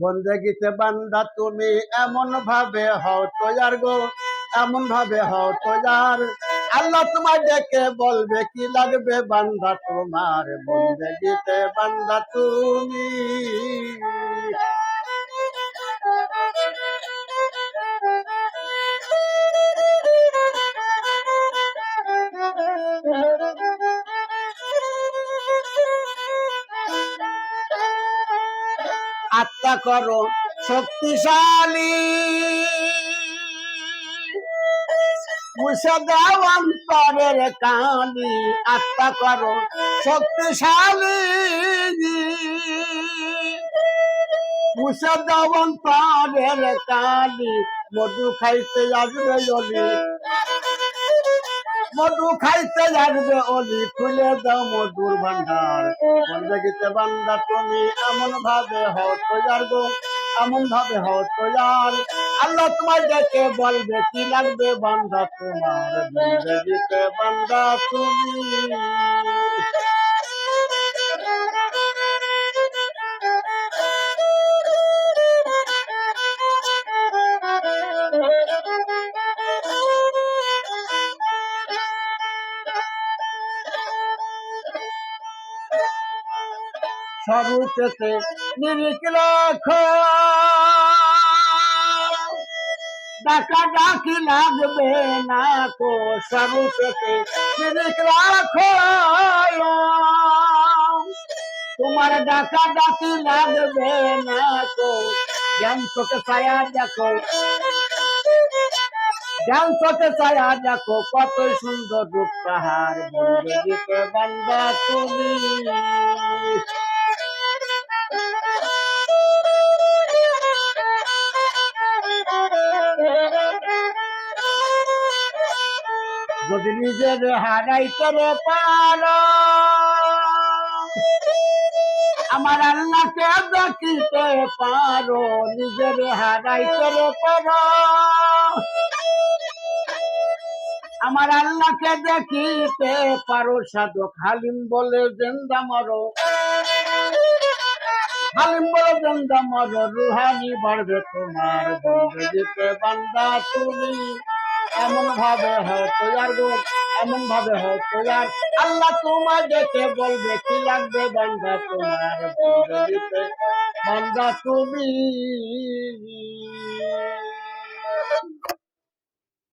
বন্দেগিতে বান্দা তুমি এমন ভাবে হও তৈয়ার গো, এমন ভাবে হও তৈয়ার। আল্লাহ তোমার ডেকে বলবে কি লাগবে বান্দা তোমার, বন্দেগিতে বান্দা তুমি। আত্মা করো শক্তিশালী। মুছে দাও অন্তরের কালি আত্মা করো শক্তিশালী। মুছে দাও অন্তরের কালি মধু খাইতে আসবে মধু খাইতে লাগবে অলি, খুলে দাও মধুর ভান্ডার বন্দগিতে বান্দা, তুমি এমন ভাবে হও তৈয়ার গো, এমন ভাবে হও তৈয়ার। আল্লাহ তোমার দেখে বলবে, কি লাগবে বান্দা তোমার? বন্দগিতে বান্দা, তুমি সবুচেতে নিরিক রাখো ডাকা ডাকি লাগবে না কো সবুচেতে নিরিক রাখো তোমার ডাকা ডাকি লাগবে না কো, জ্ঞান চোখে ছায়া দেখো। জ্ঞান চোখে ছায়া দেখো, কত সুন্দর রূপ পাহাড়। বন্দে বান্দা তুমি। যদি নিজের হারাইতে পারো। আমার আল্লাহকে দেখিতে পারো, নিজের হারাইতে পারো। আমার আল্লাহকে দেখিতে পারো, সাধক হালিম বলে জেন্দা মরো। হালিম বলে জেন্দা মরো, রুহানি বাড়বে তোমার বন্দে বান্দা তুমি এমন ভাবে হয় তৈয়ার গো এমন ভাবে হয় তৈয়ার। আল্লাহ তোমার দেখে বলবে, কি লাগবে বান্দা তোমার বন্দে তুমি।